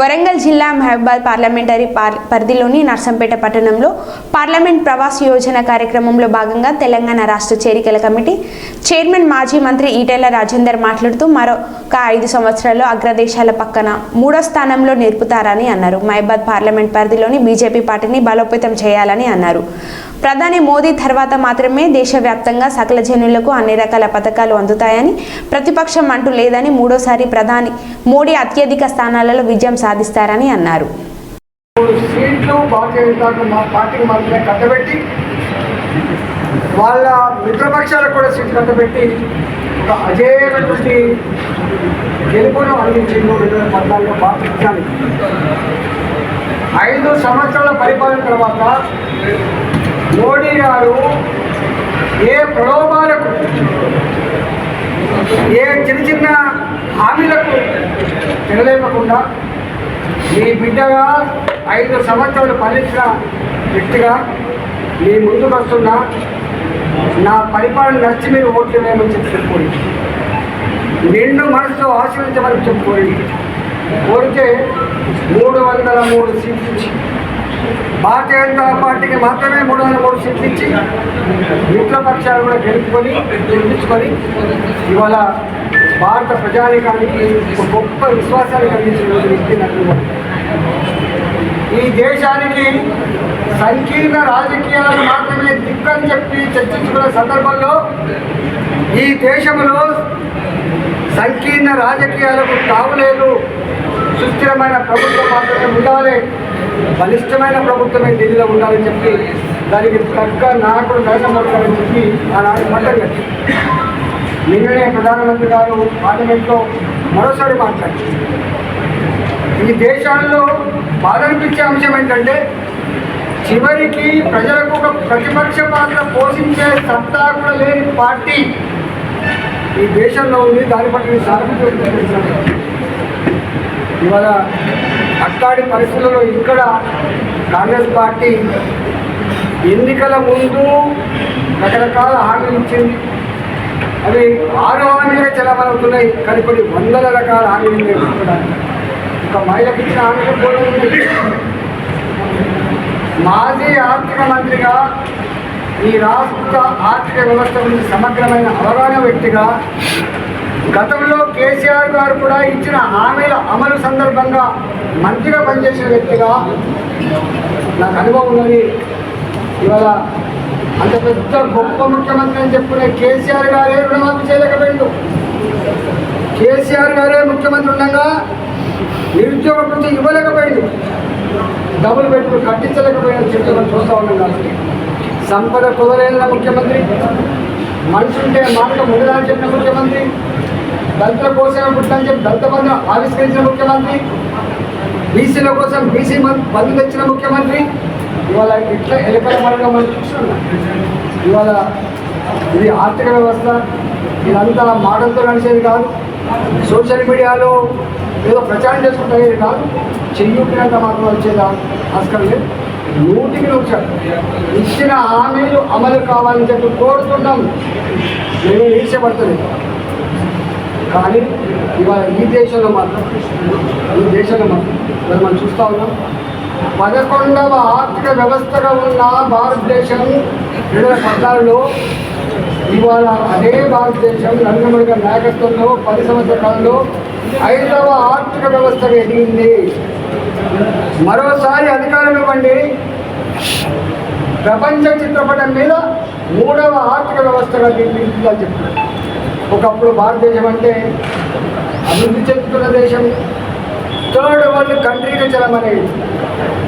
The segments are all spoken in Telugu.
వరంగల్ జిల్లా మహబాద్ పార్లమెంటరీ పార్ పరిధిలోని నర్సంపేట పట్టణంలో పార్లమెంట్ ప్రవాస్ యోజన కార్యక్రమంలో భాగంగా తెలంగాణ రాష్ట్ర చేరికల కమిటీ చైర్మన్ మాజీ మంత్రి ఈటెల రాజేందర్ మాట్లాడుతూ మరొక ఐదు సంవత్సరాల్లో అగ్రదేశాల పక్కన మూడో స్థానంలో నిలుపుతారని అన్నారు. మహబాద్ పార్లమెంట్ పరిధిలోని బీజేపీ పార్టీని బలోపేతం చేయాలని అన్నారు. ప్రధాని మోదీ తర్వాత మాత్రమే దేశవ్యాప్తంగా సకల జనులకు అన్ని రకాల పథకాలు అందుతాయని ప్రతిపక్షం అంటూ లేదని మూడోసారి ప్రధాని మోడీ అత్యధిక స్థానాలలో విజయం సాధిస్తారని అన్నారు. మూడు సీట్లు పార్టీకి మాత్రమే కట్టబెట్టి వాళ్ళ మిత్రపక్షాలకు కూడా సీట్లు కట్టబెట్టి ఒక అజేయమైనటువంటి గెలుపును అందించింది రెండు వేల పద్నాలుగులో భారతదేశానికి ఐదు సంవత్సరాల పరిపాలన తర్వాత మోడీ గారు ఏ ప్రలోభాలకు ఏ చిన్న చిన్న హామీలకు తినలేకుండా మీ బిడ్డగా ఐదు సంవత్సరాలు పాలించిన వ్యక్తిగా మీ ముందుకు వస్తున్న నా పరిపాలన నచ్చి మీరు ఓట్లు వేయమని చెప్పి చెప్పుకోండి. నిండు మనసుతో ఆశీర్వించమని చెప్పుకోండి. కోరితే మూడు వందల మూడు సీట్లు ఇచ్చి భారతీయ జనతా పార్టీకి మాత్రమే మూడు వందల మూడు సీట్లు ఇచ్చి మిత్ర పక్షాలు కూడా గెలుపుకొని గెలిపించుకొని ఇవాళ భారత ప్రజానికానికి ఒక గొప్ప విశ్వాసాన్ని కలిగించిన వ్యక్తి నరేంద్ర ఈ దేశానికి సంకీర్ణ రాజకీయాలను మాత్రమే దిక్కని చెప్పి చర్చించుకున్న సందర్భంలో ఈ దేశంలో సంకీర్ణ రాజకీయాలకు తావులేదు సుస్థిరమైన ప్రభుత్వం మాత్రమే ఉండాలి. బలిష్టమైన ప్రభుత్వమే ఢిల్లీలో ఉండాలని చెప్పి దానికి తగ్గ నాయకుడు నరేంద్ర మోడీ గారు చెప్పి ఆనాడు మాట్లాడారు. నిన్ననే ప్రధానమంత్రి గారు పార్లమెంట్లో మరోసారి మాట్లాడారు. ఈ దేశాల్లో బాధనిపించే అంశం ఏంటంటే చివరికి ప్రజలకు ఒక ప్రతిపక్ష పాత్ర పోషించే సత్తా కూడా లేని పార్టీ ఈ దేశంలో ఉంది. దాని పట్ల సాగుతూ ఇవాళ అట్లాంటి పరిస్థితుల్లో ఇక్కడ కాంగ్రెస్ పార్టీ ఎన్నికల ముందు రకరకాల హామీలు ఇచ్చింది. అవి ఆరు హామీలే చలమవుతున్నాయి కానీ కొన్ని వందల రకాల హామీలు ఉన్నాయి ఒక మహిళకి ఇచ్చిన హామీలు కూడా మాజీ ఆర్థిక మంత్రిగా ఈ రాష్ట్ర ఆర్థిక వ్యవస్థ గురించి సమగ్రమైన అవగాహన వ్యక్తిగా గతంలో కేసీఆర్ గారు కూడా ఇచ్చిన హామీల అమలు సందర్భంగా మంత్రిగా పనిచేసిన వ్యక్తిగా నాకు అనుభవం ఉన్నది. ఇవాళ అంత పెద్ద గొప్ప ముఖ్యమంత్రి అని చెప్పుకునే కేసీఆర్ గారే రుణమాఫీ చేయలేకపోయిండు. కేసీఆర్ గారే ముఖ్యమంత్రి ఉండగా నిరుద్యోగ నుంచి ఇవ్వలేకపోయింది. డబుల్ బెడ్రూమ్ కట్టించలేకపోయిన చెప్తే మనం చూస్తూ ఉన్నాం కాబట్టి. సంపద కుదరైన ముఖ్యమంత్రి. మనిషి ఉంటే మాట ముందుగా చెప్పిన ముఖ్యమంత్రి. దళితుల కోసం పుట్టని చెప్పి దళిత బంధు ఆవిష్కరించిన ముఖ్యమంత్రి. బీసీల కోసం బీసీ బంధు తెచ్చిన ముఖ్యమంత్రి. ఇవాళ ఇట్లా ఎలకల మార్గం మనం చూస్తున్నాం ఇవాళ ఇది ఆర్థిక వ్యవస్థ. ఇదంతా మాటలతో నడిచేది కాదు. సోషల్ మీడియాలో ఏదో ప్రచారం చేసుకుంటే కాదు. చెయ్యుపినంత మాత్రం వచ్చేదా? ఆస్కారం లేదు. నూటికి నూరు ఇచ్చిన హామీలు అమలు కావాలని చెప్పి కోరుతున్నాం. మేము ఈర్ష్యపడతలేదు. కానీ ఇవాళ ఈ దేశంలో మాత్రం ఈ దేశంలో మాత్రం మరి మనం చూస్తూ ఉన్నాం. పదకొండవ ఆర్థిక వ్యవస్థగా ఉన్న భారతదేశం రెండు వేల పద్నాలుగులో ఇవాళ అదే భారతదేశం నరేంద్ర నాయకత్వంలో పది సంవత్సరాల్లో ఐదవ ఆర్థిక వ్యవస్థగా ఎదిగింది. మరోసారి అధికారం ఇవ్వండి. ప్రపంచ చిత్రపటం మీద మూడవ ఆర్థిక వ్యవస్థగా తీర్చిదిద్దాలని చెప్తున్నారు. ఒకప్పుడు భారతదేశం అంటే అభివృద్ధి చెందుతున్న దేశం. థర్డ్ వరల్డ్ కంట్రీకి చెలమనేది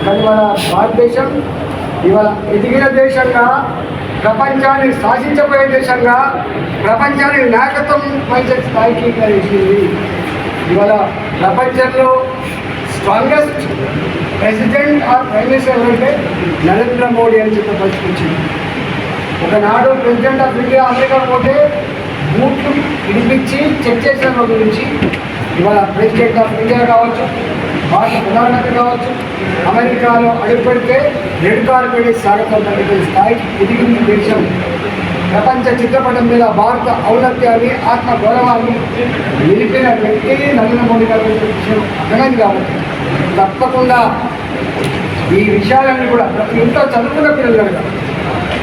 కానీ మన భారతదేశం ఇవాళ ఎదిగిన దేశంగా ప్రపంచాన్ని శాసించబోయే దేశంగా ప్రపంచాన్ని నాయకత్వం వహించే స్థాయికి కలిసింది ఇవాళ ప్రపంచంలో strongest president or prime minister ఎవరంటే నరేంద్ర మోడీ అని చెప్పి పరిస్థితి ఒకనాడు ప్రెసిడెంట్ ఆఫ్ ఇండియా అమెరికా పోతే బూట్లు వినిపించి చెక్ చేసిన రోజు నుంచి ఇవాళ ప్రెసిడెంట్ ఆఫ్ ఇండియా కావచ్చు భారత ప్రధానమంత్రి కావచ్చు అమెరికాలో అడుగుపెడితే రెడ్ కార్పెట్ స్వాగతం స్థాయికి ఎదిగింది దేశం. ప్రపంచ చిత్రపటం మీద భారత ఔన్నత్యాన్ని ఆత్మ గౌరవాన్ని నిలిపిన వ్యక్తి నరేంద్ర మోడీ గారి విషయం అర్థమైంది కాబట్టి తప్పకుండా ఈ విషయాలన్నీ కూడా ప్రతి ఇంట్లో చదువుకున్న పిల్లలు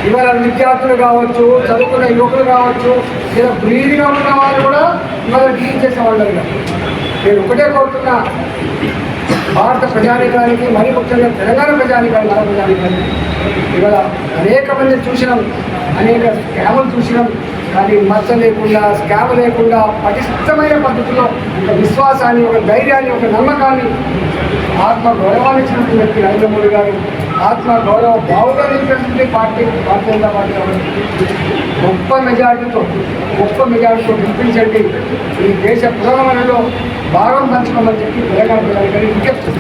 ఇవాళ విద్యార్థులు కావచ్చు చదువుకున్న యువకులు కావచ్చు లేదా బ్రీడ్గా ఉన్న వాళ్ళు కూడా ఇవాళ డీల్ చేసే వాళ్ళు నేను ఒకటే కోరుతున్నా భారత ప్రజానికానికి మరి ముఖ్యంగా తెలంగాణ ప్రజానికానికి మన ప్రజానికానికి ఇవాళ అనేక మంది చూసినాం అనేక స్కాములు చూసినాం. కానీ మచ్చ లేకుండా స్కామ్ లేకుండా పటిష్టమైన పద్ధతిలో ఒక విశ్వాసాన్ని ఒక ధైర్యాన్ని ఒక నమ్మకాన్ని ఆత్మ గౌరవాన్ని ఇచ్చినటువంటి వ్యక్తి నరేంద్ర మోడీ గారు ఆత్మ గౌరవ బావుగా పార్టీ భారతీయ జనతా పార్టీ గొప్ప మెజార్టీతో గొప్ప మెజార్టీతో గెలిపించండి. ఈ దేశ పురోగమనంలో భాగం పంచుకోమని చెప్పి తెలంగాణ ప్రజానికి విజ్ఞప్తి